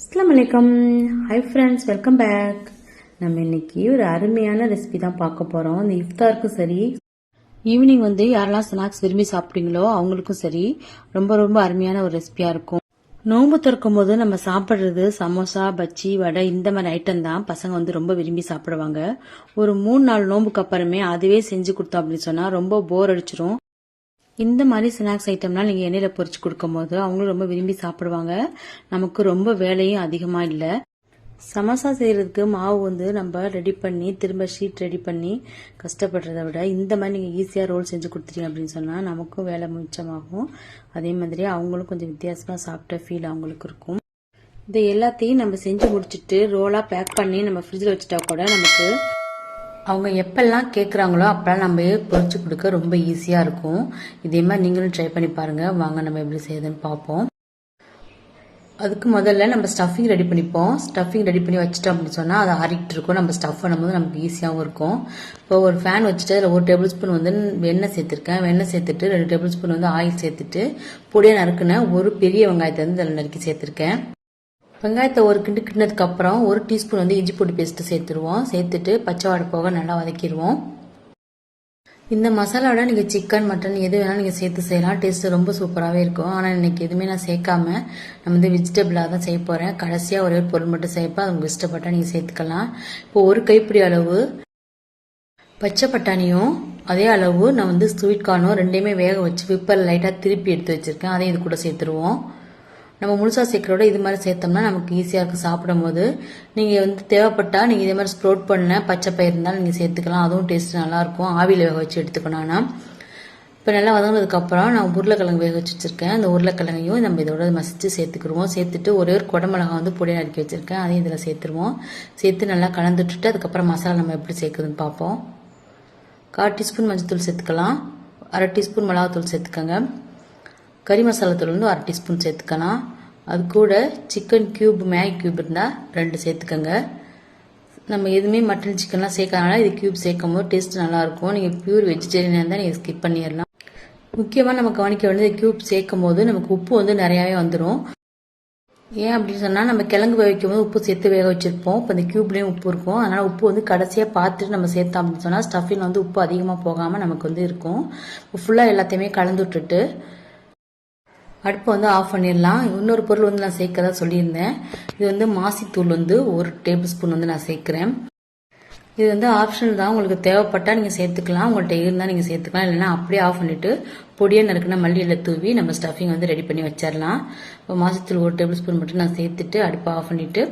அஸ்லாம் வலைக்கம் hi friends welcome back நம்ம இன்னைக்கு ஒரு அருமையான ரெசிபி தான் பார்க்க போகிறோம் இந்த இஃப்தாருக்கும் சரி ஈவினிங் வந்து யாரெல்லாம் ஸ்நாக்ஸ் விரும்பி சாப்பிட்டீங்களோ அவங்களுக்கும் சரி ரொம்ப ரொம்ப அருமையான ஒரு ரெசிபியாக இருக்கும். நோன்பு திறக்கும் போது நம்ம சாப்பிட்றது சமோசா பஜ்ஜி வடை இந்த மாதிரி ஐட்டம் தான் பசங்க வந்து ரொம்ப விரும்பி சாப்பிடுவாங்க. ஒரு மூணு நாள் நோன்புக்கு அப்புறமே அதுவே செஞ்சு கொடுத்தோம் அப்படின்னு சொன்னால் ரொம்ப போர் அடிச்சிரும். இந்த மாதிரி ஸ்நாக்ஸ் ஐட்டம்லாம் நீங்கள் எண்ணெயில் பொரிச்சு கொடுக்கும்போது அவங்களும் ரொம்ப விரும்பி சாப்பிடுவாங்க. நமக்கு ரொம்ப வேலையும் அதிகமாக இல்லை. சமோசா செய்கிறதுக்கு மாவு வந்து நம்ம ரெடி பண்ணி திரும்ப ஷீட் ரெடி பண்ணி கஷ்டப்படுறத விட இந்த மாதிரி நீங்கள் ஈஸியாக ரோல் செஞ்சு கொடுத்துட்டீங்க அப்படின்னு சொன்னால் நமக்கும் வேலை மிச்சமாகும். அதே மாதிரி அவங்களும் கொஞ்சம் வித்தியாசமாக சாப்பிட்ட ஃபீல் அவங்களுக்கு இருக்கும். இது எல்லாத்தையும் நம்ம செஞ்சு முடிச்சுட்டு ரோலாக பேக் பண்ணி நம்ம ஃப்ரிட்ஜில் வச்சுட்டா கூட நமக்கு அவங்க எப்பெல்லாம் கேட்குறாங்களோ அப்போல்லாம் நம்ம பொறிச்சு கொடுக்க ரொம்ப ஈஸியாக இருக்கும். இதே மாதிரி நீங்களும் ட்ரை பண்ணி பாருங்கள் வாங்க நம்ம எப்படி செய்யுதுன்னு பார்ப்போம். அதுக்கு முதல்ல நம்ம ஸ்டஃபிங் ரெடி பண்ணிப்போம். ஸ்டஃபிங் ரெடி பண்ணி வச்சிட்டோம் அப்படின்னு சொன்னால் அது ஆறிட்டு இருக்கும். நம்ம ஸ்டஃப் பண்ணும்போது நமக்கு ஈஸியாகவும் இருக்கும். இப்போ ஒரு ஃபேன் வச்சுட்டு அதில் ஒரு டேபிள் ஸ்பூன் வந்து வெண்ணெய் சேர்த்துருக்கேன். வெண்ணெய் சேர்த்துட்டு ரெண்டு டேபிள் ஸ்பூன் வந்து ஆயில் சேர்த்துட்டு பொடியை நறுக்குன ஒரு பெரிய வெங்காயத்தை வந்து அதில் நறுக்கி சேர்த்துருக்கேன். வெங்காயத்தை ஒரு கிண்டு கிண்டினதுக்கு அப்புறம் ஒரு டீஸ்பூன் வந்து இஞ்சி பூண்டு பேஸ்ட்டு சேர்த்துருவோம். சேர்த்துட்டு பச்சை வாடை போக நல்லா வதக்கிடுவோம் இந்த மசாலாவோட நீங்கள் சிக்கன் மட்டன் எது வேணாலும் நீங்கள் சேர்த்து செய்யலாம். டேஸ்ட் ரொம்ப சூப்பராகவே இருக்கும். ஆனால் இன்னைக்கு எதுவுமே நான் சேர்க்காம நான் வந்து வெஜிடபிளாக தான் செய்ய போகிறேன் கடைசியாக ஒரே ஒரு பொருள் மட்டும் சேர்ப்பேன் அது உங்களுக்கு இஷ்டப்பட்டால் நீங்கள் சேர்த்துக்கலாம். இப்போ ஒரு கைப்பிடி அளவு பச்சை பட்டாணியும் அதே அளவு நான் வந்து ஸ்வீட் கார்னும் ரெண்டையுமே வேக வச்சு விப்பர் லைட்டாக திருப்பி எடுத்து வச்சுருக்கேன். அதையும் இது கூட சேர்த்துருவோம். நம்ம முழுசாக சேர்க்குறோட இது மாதிரி சேர்த்தோம்னா நமக்கு ஈஸியாக இருக்குது சாப்பிடும் போது நீங்கள் வந்து தேவைப்பட்டால் நீங்கள் இதே மாதிரி ஸ்ப்ரோட் பண்ண பச்சை பயிர் இருந்தாலும் நீங்கள் சேர்த்துக்கலாம். அதுவும் டேஸ்ட் நல்லாயிருக்கும் ஆவியில் வேக வச்சு எடுத்துக்கணும் ஆனால் இப்போ நல்லா வதங்கினதுக்கப்புறம் நான் உருளைக்கிழங்கு வேக வச்சு வச்சுருக்கேன். அந்த உருளைக்கிழங்கையும் நம்ம இதோட மசித்து சேர்த்துக்கிடுவோம். சேர்த்துட்டு ஒரே ஒரு குடமிளகா வந்து பொடி நறுக்கி வச்சுருக்கேன். அதையும் இதில் சேர்த்துருவோம். சேர்த்து நல்லா கலந்துட்டுட்டு அதுக்கப்புறம் மசாலா நம்ம எப்படி சேர்க்குதுன்னு பார்ப்போம். கால் டீஸ்பூன் மஞ்சள் தூள் சேர்த்துக்கலாம். அரை டீஸ்பூன் மிளகாத்தூள் சேர்த்துக்கோங்க. கறி மசாலா தூள் வந்து அரை டீஸ்பூன் சேர்த்துக்கலாம். அது கூட சிக்கன் கியூப் மேகி கியூப் இருந்தால் ரெண்டு சேர்த்துக்கோங்க. நம்ம எதுவுமே மட்டன் சிக்கன்லாம் சேர்க்கறதுனால இது கியூப் சேர்க்கும் போது டேஸ்ட் நல்லாயிருக்கும். நீங்கள் பியூர் வெஜிடேரியனாக இருந்தால் நீங்கள் ஸ்கிப் பண்ணிடலாம். முக்கியமாக நம்ம கவனிக்க வேண்டியது கியூப் சேர்க்கும் போது நமக்கு உப்பு வந்து நிறையாவே வந்துடும் ஏன் அப்படின்னு சொன்னால் நம்ம கிழங்கு வேக வைக்கும் போது உப்பு சேர்த்து வேக வச்சிருப்போம். இப்போ இந்த கியூப்லேயும் உப்பு இருக்கும். அதனால் உப்பு வந்து கடைசியாக பார்த்துட்டு நம்ம சேர்த்தோம் அப்படின்னு சொன்னால் ஸ்டஃபில் வந்து உப்பு அதிகமாக போகாமல் நமக்கு வந்து இருக்கும். ஃபுல்லாக எல்லாத்தையுமே கலந்து விட்டுட்டு அடுப்பை வந்து ஆஃப் பண்ணிடலாம். இன்னொரு பொருள் வந்து நான் சேர்க்கறதா சொல்லியிருந்தேன். இது வந்து மாசித்தூள் வந்து ஒரு டேபிள் ஸ்பூன் வந்து நான் சேர்க்குறேன். இது வந்து ஆப்ஷன் தான். உங்களுக்கு தேவைப்பட்டால் நீங்கள் சேர்த்துக்கலாம். உங்கள்கிட்ட இருந்தால் நீங்கள் சேர்த்துக்கலாம். இல்லைன்னா அப்படியே ஆஃப் பண்ணிவிட்டு பொடியை நறுக்குனா மல்லியில் தூவி நம்ம ஸ்டஃபிங் வந்து ரெடி பண்ணி வச்சிடலாம். இப்போ மாசத்தூள் ஒரு டேபிள் ஸ்பூன் மட்டும் நான் சேர்த்துட்டு அடுப்பை ஆஃப் பண்ணிவிட்டு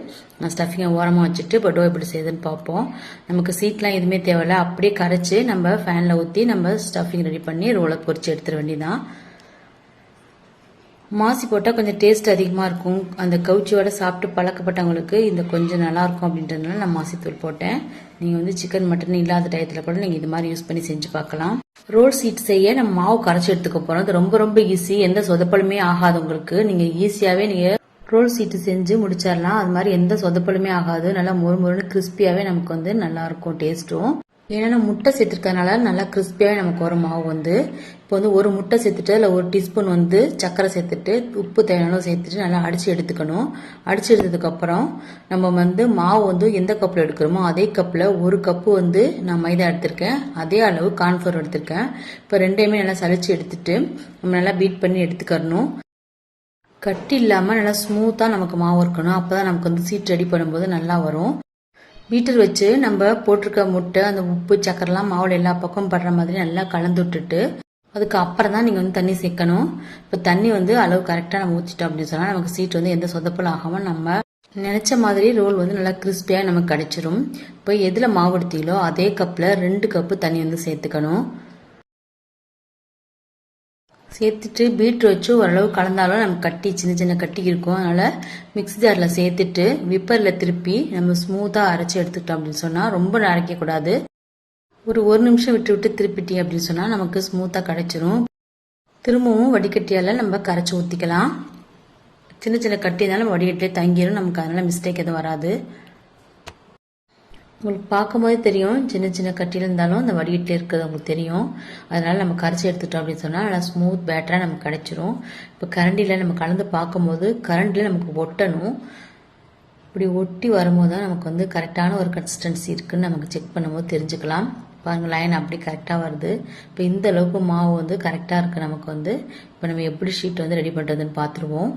நான் ஸ்டஃபிங்கை ஓரமாக வச்சுட்டு இப்போ டோ எப்படி செய்யுதுன்னு பார்ப்போம். நமக்கு சீட்லாம் எதுவுமே தேவையில்ல. அப்படியே கரைச்சி நம்ம ஃபேனில் ஊற்றி நம்ம ஸ்டஃபிங் ரெடி பண்ணி ரோலை பொறிச்சு எடுத்துட வேண்டியதான் மாசி போட்டால் கொஞ்சம் டேஸ்ட் அதிகமாக இருக்கும். அந்த கவுச்சியோட சாப்பிட்டு பழக்கப்பட்டவங்களுக்கு இந்த கொஞ்சம் நல்லாயிருக்கும் அப்படின்றதுனால நான் மாசித்தூள் போட்டேன். நீங்கள் வந்து சிக்கன் மட்டன் இல்லாத டயத்தில் கூட நீங்கள் இது மாதிரி யூஸ் பண்ணி செஞ்சு பார்க்கலாம். ரோல் சீட் செய்ய நம்ம மாவு கரைச்சி எடுத்துக்க போகிறோம் அது ரொம்ப ரொம்ப ஈஸி எந்த சொதப்பலுமே ஆகாது உங்களுக்கு. நீங்கள் ஈஸியாகவே நீங்கள் ரோல் சீட்டு செஞ்சு முடிச்சிடலாம். அது மாதிரி எந்த சொதப்பலுமே ஆகாது. நல்லா மொறு மொறுன்னு கிறிஸ்பியாகவே நமக்கு வந்து நல்லாயிருக்கும் டேஸ்ட்டும் ஏன்னா முட்டை சேர்த்துருக்கறனால நல்லா கிறிஸ்பியாக நமக்கு வரும் மாவு வந்து. இப்போ வந்து ஒரு முட்டை சேர்த்துட்டு அதில் ஒரு டீஸ்பூன் வந்து சர்க்கரை சேர்த்துட்டு உப்பு தேவையான சேர்த்துட்டு நல்லா அடித்து எடுத்துக்கணும். அடித்து எடுத்ததுக்கப்புறம் நம்ம வந்து மாவு வந்து எந்த கப்பில் எடுக்கிறோமோ அதே கப்பில் ஒரு கப்பு வந்து நான் மைதா எடுத்திருக்கேன். அதே அளவு கான்ஃபர் எடுத்திருக்கேன். இப்போ ரெண்டையுமே நல்லா சளிச்சு எடுத்துட்டு நம்ம நல்லா பீட் பண்ணி எடுத்துக்கணும் கட்டி இல்லாமல் நல்லா ஸ்மூத்தாக நமக்கு மாவு இருக்கணும். அப்போ தான் நமக்கு வந்து சீட் ரெடி பண்ணும்போது நல்லா வரும். பீட்டர் வச்சு நம்ம போட்டிருக்க முட்டை அந்த உப்பு சக்கரெல்லாம் மாவுல எல்லா பக்கம் படுற மாதிரி நல்லா கலந்து விட்டுட்டு அதுக்கு அப்புறம் தான் நீங்கள் வந்து தண்ணி சேர்க்கணும். இப்போ தண்ணி வந்து அளவு கரெக்டாக நம்ம ஊற்றிட்டோம் அப்படின்னு சொன்னால் நமக்கு சீட் வந்து எந்த சொதப்பலும் ஆகாமல் நம்ம நினச்ச மாதிரி ரோல் வந்து நல்லா கிறிஸ்பியாக நமக்கு கிடைச்சிரும். இப்போ எதில் மாவு எடுத்தீங்களோ அதே கப்பில் ரெண்டு கப்பு தண்ணி வந்து சேர்த்துக்கணும். சேர்த்துட்டு பீட்ரு வச்சு ஓரளவு கலந்தாலும் நமக்கு கட்டி சின்ன சின்ன கட்டி இருக்கும். அதனால் மிக்ஸி ஜாரில் சேர்த்துட்டு விப்பரில் திருப்பி நம்ம ஸ்மூத்தாக அரைச்சி எடுத்துக்கிட்டோம் அப்படின்னு சொன்னால் ரொம்ப அரைக்கக்கூடாது. ஒரு ஒரு நிமிஷம் விட்டு விட்டு திருப்பிட்டி அப்படின்னு சொன்னால் நமக்கு ஸ்மூத்தாக கிடைச்சிரும். திரும்பவும் வடிகட்டியால் நம்ம கரைச்சி ஊற்றிக்கலாம் சின்ன சின்ன கட்டி இருந்தாலும் வடிகட்டிலே தங்கிடும் நமக்கு அதனால் மிஸ்டேக் எதுவும் வராது. உங்களுக்கு பார்க்கும்போதே தெரியும் சின்ன சின்ன கட்டியில் இருந்தாலும் அந்த வடிகட்டில் இருக்கிறது உங்களுக்கு தெரியும். அதனால் நம்ம கரைச்சி எடுத்துட்டோம் அப்படின்னு சொன்னால் நல்லா ஸ்மூத் பேட்டராக நமக்கு கிடைச்சிரும் இப்போ கரண்டியில் நம்ம கலந்து பார்க்கும்போது கரண்டியில் நமக்கு ஒட்டணும். இப்படி ஒட்டி வரும்போது தான் நமக்கு வந்து கரெக்டான ஒரு கன்சிஸ்டன்சி இருக்குதுன்னு நமக்கு செக் பண்ணும்போது தெரிஞ்சுக்கலாம். பாருங்கள் லைன் அப்படி கரெக்டாக வருது. இப்போ இந்த அளவுக்கு மாவு வந்து கரெக்டாக இருக்குது நமக்கு வந்து. இப்போ நம்ம எப்படி ஷீட் வந்து ரெடி பண்ணுறதுன்னு பார்த்துருவோம்.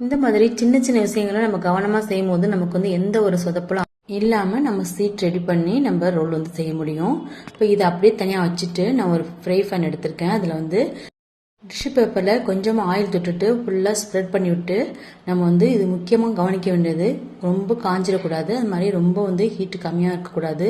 இந்த மாதிரி சின்ன சின்ன விஷயங்களை நம்ம கவனமாக செய்யும் போது நமக்கு வந்து எந்த ஒரு சொதப்பலும் இல்லாமல் நம்ம சீட் ரெடி பண்ணி நம்ம ரோல் வந்து செய்ய முடியும். இப்போ இதை அப்படியே தனியாக வச்சுட்டு நான் ஒரு ஃப்ரை ஃபேன் எடுத்திருக்கேன். அதில் வந்து டிஷ்யூ பேப்பரில் கொஞ்சமாக ஆயில் தொட்டுட்டு ஃபுல்லாக ஸ்ப்ரெட் பண்ணி விட்டு நம்ம வந்து இது முக்கியமாக கவனிக்க வேண்டியது ரொம்ப காஞ்சிடக்கூடாது அது மாதிரி ரொம்ப வந்து ஹீட்டு கம்மியாக இருக்கக்கூடாது.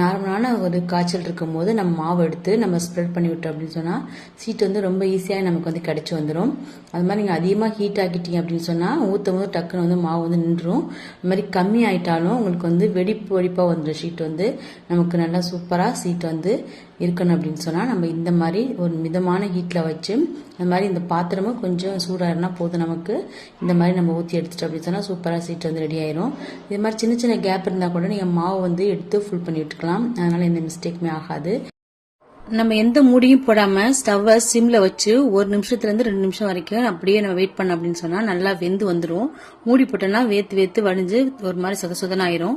நார்மலான ஒரு காய்ச்சல் இருக்கும் போது நம்ம மாவு எடுத்து நம்ம ஸ்ப்ரெட் பண்ணி விட்டோம் அப்படின்னு சொன்னால் சீட் வந்து ரொம்ப ஈஸியாக நமக்கு வந்து கிடச்சி வந்துடும் அது மாதிரி நீங்கள் அதிகமாக ஹீட் ஆக்கிட்டீங்க அப்படின்னு சொன்னால் ஊற்றும் போது டக்குன்னு வந்து மாவு வந்து நின்றும் அது மாதிரி கம்மி ஆகிட்டாலும் உங்களுக்கு வந்து வெடிப்பு வெடிப்பாக வந்துடும் ஷீட் வந்து நமக்கு நல்லா சூப்பராக சீட் வந்து இருக்கணும் அப்படின்னு சொன்னால் நம்ம இந்த மாதிரி ஒரு மிதமான ஹீட்டில் வச்சு அந்த மாதிரி இந்த பாத்திரமும் கொஞ்சம் சூடாக இருந்தால் போதும் நமக்கு. இந்த மாதிரி நம்ம ஊற்றி எடுத்துட்டோம் அப்படின்னு சொன்னால் சூப்பராக சீட் வந்து ரெடி ஆயிரும். இது மாதிரி சின்ன சின்ன கேப் இருந்தால் கூட நீங்கள் மாவு வந்து எடுத்து ஃபுல் பண்ணி விட்டுக்கலாம். அதனால் எந்த மிஸ்டேக்குமே ஆகாது. நம்ம எந்த மூடியும் போடாமல் ஸ்டவ்வை சிம்ல வச்சு ஒரு நிமிஷத்துலேருந்து ரெண்டு நிமிஷம் வரைக்கும் அப்படியே நம்ம வெயிட் பண்ண அப்படின்னு சொன்னால் நல்லா வெந்து வந்துடும் மூடி போட்டோம்னா வேத்து வேத்து வடிஞ்சு ஒரு மாதிரி சொத சொதனாயிரும்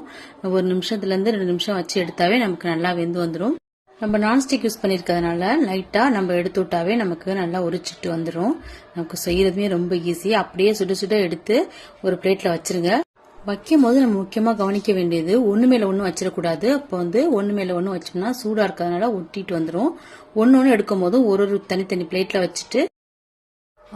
ஒரு நிமிஷத்துலேருந்து ரெண்டு நிமிஷம் வச்சு எடுத்தாவே நமக்கு நல்லா வெந்து வந்துடும் நம்ம நான்ஸ்டிக் யூஸ் பண்ணியிருக்கிறதுனால லைட்டாக நம்ம எடுத்து விட்டாவே நமக்கு நல்லா உரிச்சிட்டு வந்துடும் நமக்கு செய்கிறதுமே ரொம்ப ஈஸி அப்படியே சுட சுட எடுத்து ஒரு பிளேட்டில் வச்சிருங்க. வைக்கும் போது நம்ம முக்கியமாக கவனிக்க வேண்டியது ஒன்று மேலே ஒன்றும் வச்சிடக்கூடாது. அப்போ வந்து ஒன்று மேலே ஒன்று வச்சோம்னா சூடாக இருக்கிறதுனால ஒட்டிட்டு வந்துடும் ஒன்று ஒன்று எடுக்கும் போதும் ஒரு ஒரு தனித்தனி பிளேட்டில் வச்சுட்டு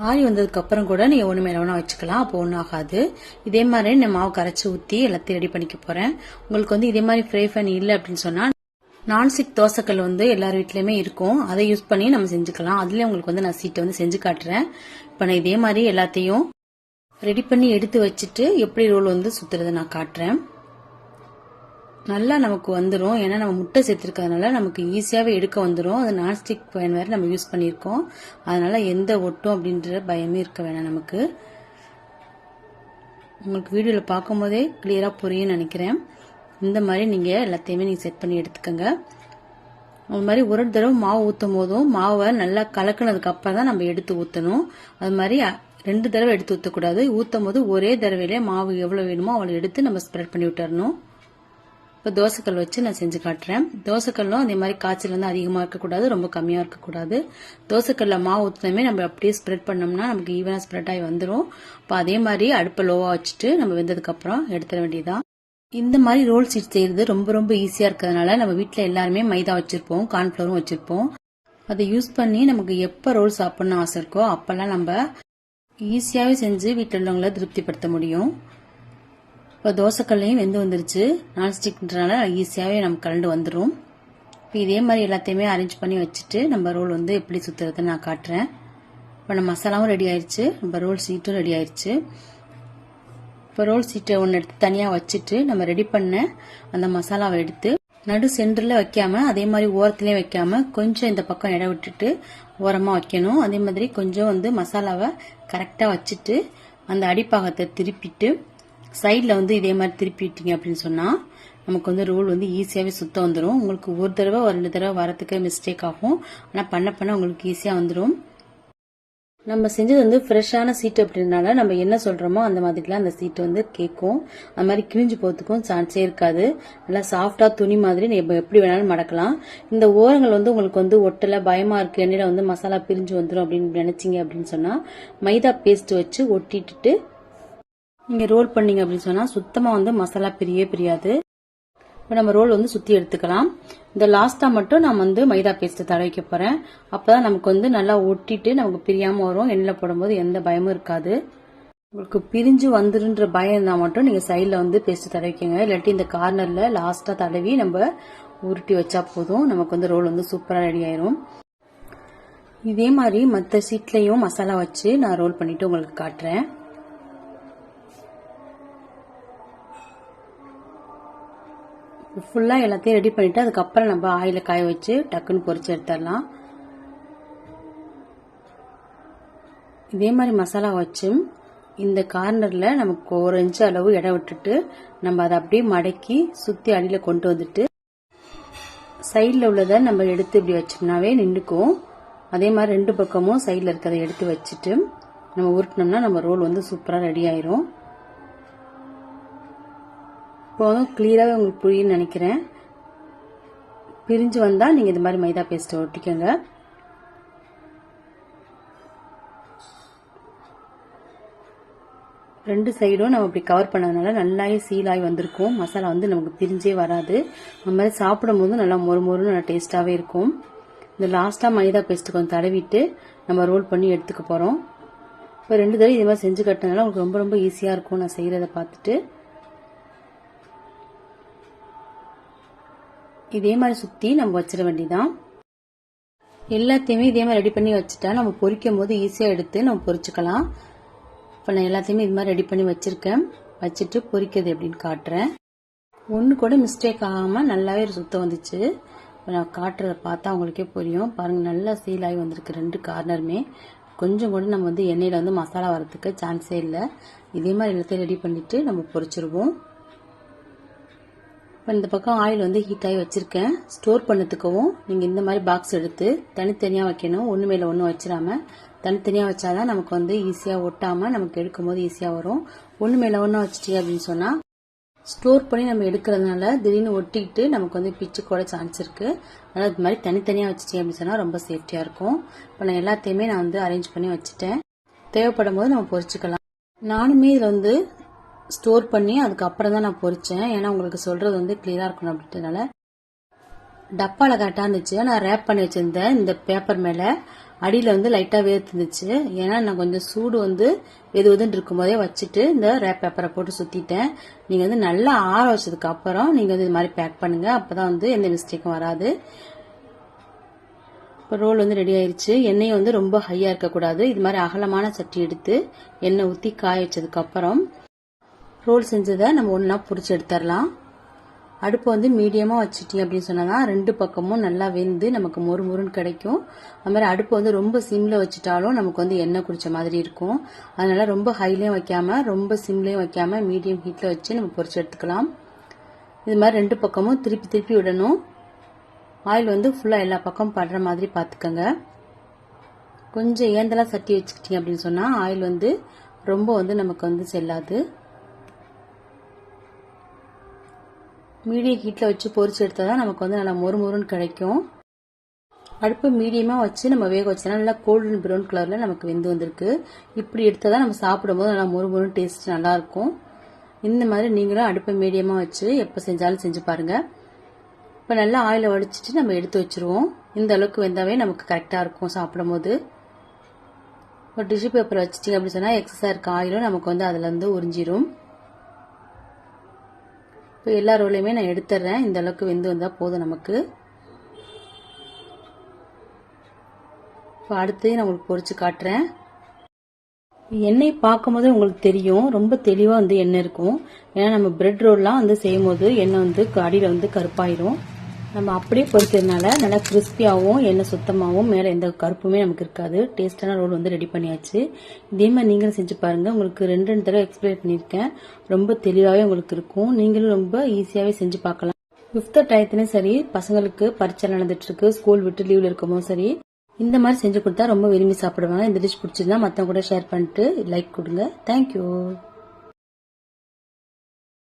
ஆறி வந்ததுக்கு அப்புறம் கூட நீங்கள் ஒன்று மேலே ஒன்றா வச்சுக்கலாம். அப்போ ஒன்றும் ஆகாது. இதே மாதிரி நான் மாவு கரைச்சி ஊற்றி எல்லாத்தையும் ரெடி பண்ணிக்க போகிறேன் உங்களுக்கு வந்து இதே மாதிரி ஃப்ரை ஃபேன் இல்லை அப்படின்னு சொன்னால் நான்ஸ்டிக் தோசைக்கல் வந்து எல்லார் வீட்லேயுமே இருக்கும். அதை யூஸ் பண்ணி நம்ம செஞ்சுக்கலாம். அதுலேயே உங்களுக்கு வந்து நான் சீட்டை வந்து செஞ்சு காட்டுறேன். இப்போ நான் இதே மாதிரி எல்லாத்தையும் ரெடி பண்ணி எடுத்து வச்சுட்டு எப்படி ரோல் வந்து சுத்துறதை நான் காட்டுறேன். நல்லா நமக்கு வந்துடும் ஏன்னா நம்ம முட்டை சேர்த்துருக்கிறதுனால நமக்கு ஈஸியாகவே எடுக்க வந்துடும் அது நான்ஸ்டிக் பேன் வேறு நம்ம யூஸ் பண்ணியிருக்கோம். அதனால் எந்த ஒட்டும் அப்படின்ற பயமே இருக்க வேணாம் நமக்கு. உங்களுக்கு வீடியோவில் பார்க்கும்போதே கிளியராக புரியும்னு நினைக்கிறேன். இந்த மாதிரி நீங்கள் எல்லாத்தையுமே நீங்கள் செட் பண்ணி எடுத்துக்கோங்க. அது மாதிரி ஒரு தடவை மாவு ஊற்றும் போதும் மாவை நல்லா கலக்கினதுக்கு அப்புறம் தான் நம்ம எடுத்து ஊற்றணும் அது மாதிரி ரெண்டு தடவை எடுத்து ஊற்றக்கூடாது ஊற்றும் போது ஒரே தடவையிலே மாவு எவ்வளோ வேணுமோ அவ்வளோ எடுத்து நம்ம ஸ்ப்ரெட் பண்ணி விட்டுறணும். இப்போ தோசைக்கல் வச்சு நான் செஞ்சு காட்டுறேன். தோசைக்கல்லும் அதே மாதிரி காய்ச்சல் வந்து அதிகமாக இருக்கக்கூடாது ரொம்ப கம்மியாக இருக்கக்கூடாது. தோசைக்கல்ல மாவு ஊற்றினமே நம்ம அப்படியே ஸ்ப்ரெட் பண்ணோம்னா நமக்கு ஈவனாக ஸ்ப்ரெட் ஆகி வந்துடும் இப்போ அதே மாதிரி அடுப்பை லோவாக வச்சுட்டு நம்ம வெந்ததுக்கப்புறம் எடுத்துட வேண்டியதான் இந்த மாதிரி ரோல் சீட் செய்யறது ரொம்ப ரொம்ப ஈஸியாக இருக்கிறதுனால நம்ம வீட்டில் எல்லாருமே மைதா வச்சிருப்போம் கார்ன்ஃப்ளவரும் வச்சிருப்போம். அதை யூஸ் பண்ணி நமக்கு எப்போ ரோல் சாப்பிடணும்னு ஆசை இருக்கோ அப்போல்லாம் நம்ம ஈஸியாகவே செஞ்சு வீட்டில் உள்ளவங்கள திருப்திப்படுத்த முடியும். இப்போ தோசைக்கல்லையும் வெந்து வந்துருச்சு. நான்ஸ்டிக்ன்றனால ஈஸியாகவே நமக்கு கலண்டு வந்துடும் இப்போ இதே மாதிரி எல்லாத்தையுமே அரேஞ்ச் பண்ணி வச்சுட்டு நம்ம ரோல் வந்து எப்படி சுற்றுறதுன்னு நான் காட்டுறேன். இப்போ நம்ம மசாலாவும் ரெடி ஆயிடுச்சு நம்ம ரோல் சீட்டும் ரெடி ஆயிடுச்சு இப்போ ரோல் சீட்டை ஒன்று எடுத்து தனியாக வச்சுட்டு நம்ம ரெடி பண்ண அந்த மசாலாவை எடுத்து நடு சென்டரில் வைக்காமல் அதே மாதிரி ஓரத்துலேயும் வைக்காமல் கொஞ்சம் இந்த பக்கம் இடம் விட்டுட்டு ஓரமாக வைக்கணும். அதே மாதிரி கொஞ்சம் வந்து மசாலாவை கரெக்டாக வச்சுட்டு அந்த அடிப்பாகத்தை திருப்பிட்டு சைடில் வந்து இதே மாதிரி திருப்பிட்டீங்க அப்படின்னு சொன்னால் நமக்கு வந்து ரோல் வந்து ஈஸியாகவே சுத்தம் வந்துடும் உங்களுக்கு ஒரு தடவை ஒரு ரெண்டு தடவை வரத்துக்கு மிஸ்டேக் ஆகும். ஆனால் பண்ண பண்ண உங்களுக்கு ஈஸியாக வந்துடும் நம்ம செஞ்சது வந்து ஃப்ரெஷ்ஷான சீட் அப்படின்றனால நம்ம என்ன சொல்கிறோமோ அந்த மாதிரிலாம் அந்த சீட் வந்து கேட்கும் அது மாதிரி கிழிஞ்சு போகிறதுக்கும் சான்ஸே இருக்காது. நல்லா சாஃப்டாக துணி மாதிரி நம்ம எப்படி வேணாலும் மடக்கலாம். இந்த ஓரங்கள் வந்து உங்களுக்கு வந்து ஒட்டலை பயமாக இருக்குது எண்ணெயில் வந்து மசாலா பிரிஞ்சு வந்துடும் அப்படின்னு நினச்சிங்க அப்படின்னு சொன்னால் மைதா பேஸ்ட் வச்சு ஒட்டிட்டு நீங்கள் ரோல் பண்ணீங்க அப்படின்னு சொன்னால் சுத்தமாக வந்து மசாலா பிரியவே பிரியாது. இப்போ நம்ம ரோல் வந்து சுற்றி எடுத்துக்கலாம். இந்த லாஸ்ட்டாக மட்டும் நான் வந்து மைதா பேஸ்ட் தடவிக்க போகிறேன் அப்போ தான் நமக்கு வந்து நல்லா ஒட்டிட்டு நமக்கு பிரியாமல் வரும். எண்ணெயில் போடும்போது எந்த பயமும் இருக்காது. உங்களுக்கு பிரிஞ்சு வந்துருன்ற பயம் இருந்தால் மட்டும் நீங்கள் சைடில் வந்து பேஸ்ட் தடவிக்கங்க. இல்லாட்டி இந்த கார்னரில் லாஸ்ட்டாக தடவி நம்ம உருட்டி வச்சா போதும். நமக்கு வந்து ரோல் வந்து சூப்பராக ரெடி ஆயிரும். இதே மாதிரி மற்ற சீட்லேயும் மசாலா வச்சு நான் ரோல் பண்ணிட்டு உங்களுக்கு காட்டுறேன். ஃபுல்லாக எல்லாத்தையும் ரெடி பண்ணிவிட்டு அதுக்கப்புறம் நம்ம ஆயில் காய வச்சு டக்குன்னு பொறிச்சு எடுத்துடலாம். இதே மாதிரி மசாலா வச்சு இந்த கார்னரில் நமக்கு ஒரு இன்ச்சு அளவு இடம் விட்டுட்டு நம்ம அதை அப்படியே மடக்கி சுற்றி அடியில் கொண்டு வந்துட்டு சைடில் உள்ளதை நம்ம எடுத்து இப்படி வச்சோம்னாவே நின்றுக்கும். அதே மாதிரி ரெண்டு பக்கமும் சைடில் இருக்கிறத எடுத்து வச்சுட்டு நம்ம உருட்டினோம்னா நம்ம ரோல் வந்து சூப்பராக ரெடி ஆயிரும். இப்போ வந்து கிளியராகவே உங்களுக்கு புரியுன்னு நினைக்கிறேன். பிரிஞ்சு வந்தால் நீங்கள் இது மாதிரி மைதா பேஸ்ட்டை ஒட்டிக்கோங்க. ரெண்டு சைடும் நம்ம இப்படி கவர் பண்ணதுனால நல்லாவே சீலாகி வந்திருக்கும். மசாலா வந்து நமக்கு பிரிஞ்சே வராது. அந்த மாதிரி சாப்பிடும் போது நல்லா மொறு மொறுன்னு நல்லா டேஸ்ட்டாகவே இருக்கும். இந்த லாஸ்ட்டாக மைதா பேஸ்ட்டு கொஞ்சம் தடவிட்டு நம்ம ரோல் பண்ணி எடுத்துக்க போகிறோம் இப்போ ரெண்டு தடவை இது மாதிரி செஞ்சு கட்டினால உங்களுக்கு ரொம்ப ரொம்ப ஈஸியாக இருக்கும் நான் செய்கிறத பார்த்துட்டு. இதே மாதிரி சுற்றி நம்ம வச்சிட வேண்டியதான் எல்லாத்தையுமே இதே மாதிரி ரெடி பண்ணி வச்சுட்டா நம்ம பொரிக்கும் போது ஈஸியாக எடுத்து நம்ம பொரிச்சுக்கலாம் இப்போ நான் எல்லாத்தையுமே இது மாதிரி ரெடி பண்ணி வச்சுருக்கேன். வச்சுட்டு பொரிக்கிறது எப்படின்னு காட்டுறேன். ஒன்று கூட மிஸ்டேக் ஆகாமல் நல்லாவே சுத்தம் வந்துச்சு. இப்போ நான் காட்டுறத பார்த்தா உங்களுக்கே புரியும். பாருங்கள் நல்லா சீல் ஆகி வந்திருக்கு ரெண்டு கார்னருமே கொஞ்சம் கூட நம்ம வந்து எண்ணெயில் வந்து மசாலா வரதுக்கு சான்ஸே இல்லை. இதே மாதிரி எல்லாத்தையும் ரெடி பண்ணிவிட்டு நம்ம பொரிச்சிருவோம் இப்போ இந்த பக்கம் ஆயில் வந்து ஹீட் ஆகி வச்சுருக்கேன். ஸ்டோர் பண்ணதுக்கவும் நீங்கள் இந்த மாதிரி பாக்ஸ் எடுத்து தனித்தனியாக வைக்கணும். ஒன்று மேலே ஒன்று வச்சிடாம தனித்தனியாக வச்சாதான் நமக்கு வந்து ஈஸியாக ஒட்டாமல் நமக்கு எடுக்கும் போது ஈஸியாக வரும். ஒன்று மேலே ஒன்று வச்சுட்டீங்க அப்படின்னு சொன்னால் ஸ்டோர் பண்ணி நம்ம எடுக்கிறதுனால திடீர்னு ஒட்டிக்கிட்டு நமக்கு வந்து பிச்சு கூட சான்ஸ் இருக்குது அதனால் இது மாதிரி தனித்தனியாக வச்சுட்டீங்க அப்படின்னு சொன்னால் ரொம்ப சேஃப்டியாக இருக்கும். இப்போ நான் எல்லாத்தையுமே நான் வந்து அரேஞ்ச் பண்ணி வச்சுட்டேன். தேவைப்படும் போது நம்ம பொறிச்சிக்கலாம். நானுமே இதில் வந்து ஸ்டோர் பண்ணி அதுக்கப்புறம் தான் நான் பொரிச்சேன் ஏன்னா உங்களுக்கு சொல்கிறது வந்து கிளியராக இருக்கணும் அப்படின்றதுனால. டப்பாவில் கரெக்டாக இருந்துச்சு. நான் ரேப் பண்ணி வச்சுருந்தேன் இந்த பேப்பர் மேலே. அடியில் வந்து லைட்டாக வேர்த்துருந்துச்சு. ஏன்னா நான் கொஞ்சம் சூடு வந்து வெது வெதுன்னு இருக்கும்போதே வச்சுட்டு இந்த ரேப் பேப்பரை போட்டு சுற்றிட்டேன் நீங்கள் வந்து நல்லா ஆற வச்சதுக்கு அப்புறம் நீங்கள் வந்து இது மாதிரி பேக் பண்ணுங்கள் அப்போ தான் வந்து எந்த மிஸ்டேக்கும் வராது. இப்போ ரோல் வந்து ரெடி ஆயிடுச்சு எண்ணெயை வந்து ரொம்ப ஹையாக இருக்கக்கூடாது. இது மாதிரி அகலமான சட்டி எடுத்து எண்ணெய் ஊற்றி காய வச்சதுக்கப்புறம் ரோல் செஞ்சதை நம்ம ஒன்றா பிடிச்சி எடுத்துடலாம் அடுப்பு வந்து மீடியமாக வச்சுட்டீங்க அப்படின்னு சொன்னால் ரெண்டு பக்கமும் நல்லா வெந்து நமக்கு மொறு மொறுன்னு கிடைக்கும். அது மாதிரி அடுப்பு வந்து ரொம்ப சிம்மில் வச்சுட்டாலும் நமக்கு வந்து எண்ணெய் குடித்த மாதிரி இருக்கும். அதனால் ரொம்ப ஹைலேயும் வைக்காமல் ரொம்ப சிம்லேயும் வைக்காமல் மீடியம் ஹீட்டில் வச்சு நம்ம பொறிச்சு எடுத்துக்கலாம். இது மாதிரி ரெண்டு பக்கமும் திருப்பி திருப்பி விடணும். ஆயில் வந்து ஃபுல்லாக எல்லா பக்கமும் படுற மாதிரி பார்த்துக்கோங்க கொஞ்சம் ஏந்தெல்லாம் சட்டி வச்சுக்கிட்டீங்க அப்படின்னு சொன்னால் ஆயில் வந்து ரொம்ப வந்து நமக்கு வந்து செல்லாது. மீடியம் ஹீட்டில் வச்சு பொரிச்சு எடுத்தால் தான் நமக்கு வந்து நல்லா மொறு மொறுன்னு கிடைக்கும். அடுப்பு மீடியமாக வச்சு நம்ம வேக வச்சோன்னா நல்லா கோல்டன் ப்ரௌன் கலரில் நமக்கு வெந்து வந்திருக்கு. இப்படி எடுத்தால் தான் நம்ம சாப்பிடும்போது நல்லா மொறு மொறுன்னு டேஸ்ட் நல்லாயிருக்கும். இந்த மாதிரி நீங்களும் அடுப்பை மீடியமாக வச்சு எப்போ செஞ்சாலும் செஞ்சு பாருங்கள் இப்போ நல்லா ஆயிலை வடிச்சிட்டு நம்ம எடுத்து வச்சுருவோம். இந்த அளவுக்கு வெந்தாவே நமக்கு கரெக்டாக இருக்கும் சாப்பிடும்போது. ஒரு டிஷ்யூ பேப்பர் வச்சிட்டிங்க அப்படின்னு சொன்னால் எக்ஸஸாக இருக்க ஆயிலும் நமக்கு வந்து அதில் வந்து உறிஞ்சிரும். இப்போ எல்லா ரோலையுமே நான் எடுத்துடுறேன் இந்த அளவுக்கு வெந்து வந்தால் போதும் நமக்கு. இப்போ அடுத்து நான் உங்களுக்கு பொறிச்சு காட்டுறேன். எண்ணெய் பார்க்கும்போது உங்களுக்கு தெரியும். ரொம்ப தெளிவாக வந்து எண்ணெய் இருக்கும். ஏன்னா நம்ம பிரெட் ரோல்லாம் வந்து செய்யும் போது எண்ணெய் வந்து அடியில் வந்து கருப்பாயிரும். நம்ம அப்படியே பொறிக்கிறதுனால நல்லா கிறிஸ்பியாகவும் எண்ணெய் சுத்தமாகவும் மேலே எந்த கருப்புமே நமக்கு இருக்காது. டேஸ்டான ரோல் வந்து ரெடி பண்ணியாச்சு. இதே மாதிரி நீங்களும் செஞ்சு பாருங்கள் உங்களுக்கு ரெண்டு ரெண்டு தடவை எக்ஸ்பிளைன் பண்ணியிருக்கேன். ரொம்ப தெளிவாகவே உங்களுக்கு இருக்கும். நீங்களும் ரொம்ப ஈஸியாகவே செஞ்சு பார்க்கலாம். ஃபிஃப்த் டயத்துலையும் சரி பசங்களுக்கு பரீட்சை நடந்துட்டு இருக்கு ஸ்கூல் விட்டு லீவ்ல இருக்கும்போது சரி இந்த மாதிரி செஞ்சு கொடுத்தா ரொம்ப விரும்பி சாப்பிடுவாங்க. இந்த டிஷ் பிடிச்சிருந்தா மற்றவங்க கூட ஷேர் பண்ணிட்டு லைக் கொடுங்க. தேங்க்யூ